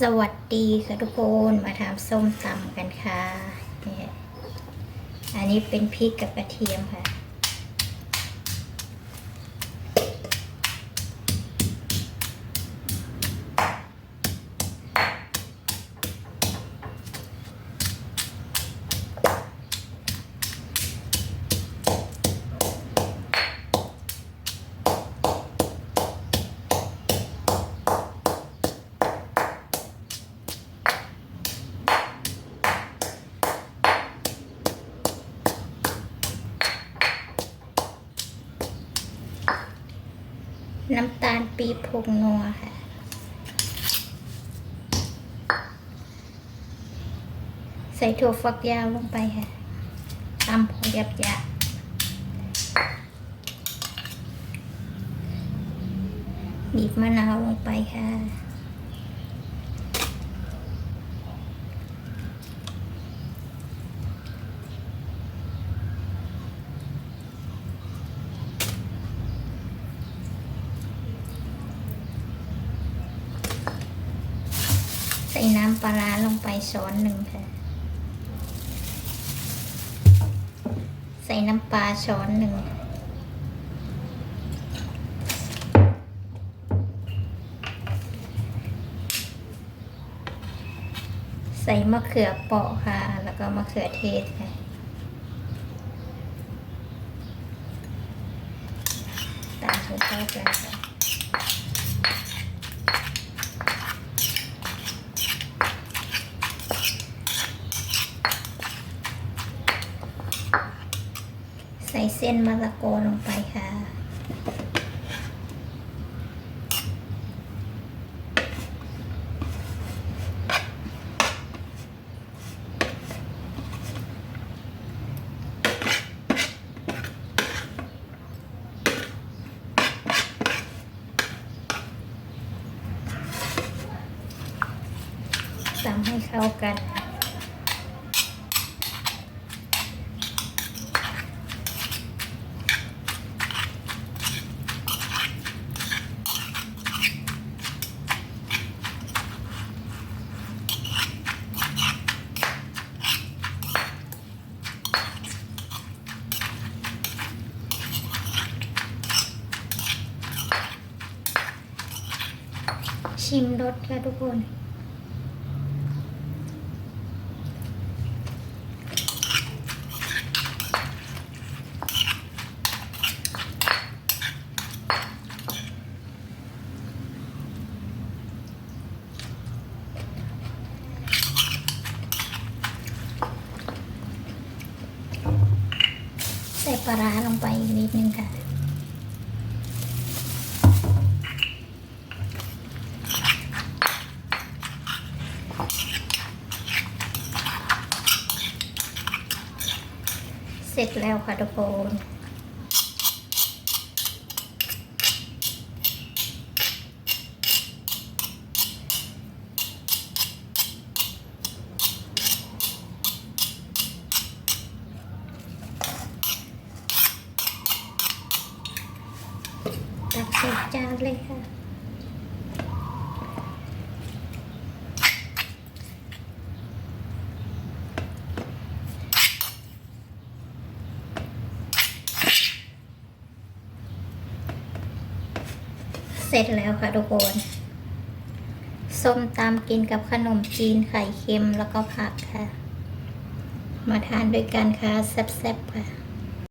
สวัสดีค่ะทุกคนมาทำส้มตำกันค่ะนี่อันนี้เป็นพริกกับกระเทียมค่ะ น้ำตาลปีผงนัวค่ะ ใส่ถั่วฝักยาวลงไปค่ะตำพอหยับหยาบบีบมะนาวลงไปค่ะ น้ำปลาร้าลงไปช้อนหนึ่งค่ะ ใส่น้ำปลาช้อนหนึ่ง ใส่มะเขือเปราะค่ะ แล้วก็มะเขือเทศค่ะตามให้เข้ากันค่ะ ส่เส้นมะละกอลงไปค่ะตำให้เข้ากัน ชิมรสค่ะทุกคนใส่ปลาร้าลงไปอีกนิดนึงค่ะ เสร็จแล้วค่ะทุกคนตักใส่จานเลยค่ะ เสร็จแล้วค่ะทุกคนส้มตำกินกับขนมจีนไข่เค็มแล้วก็ผักค่ะ มาทานด้วยกันค่ะแซ่บๆค่ะ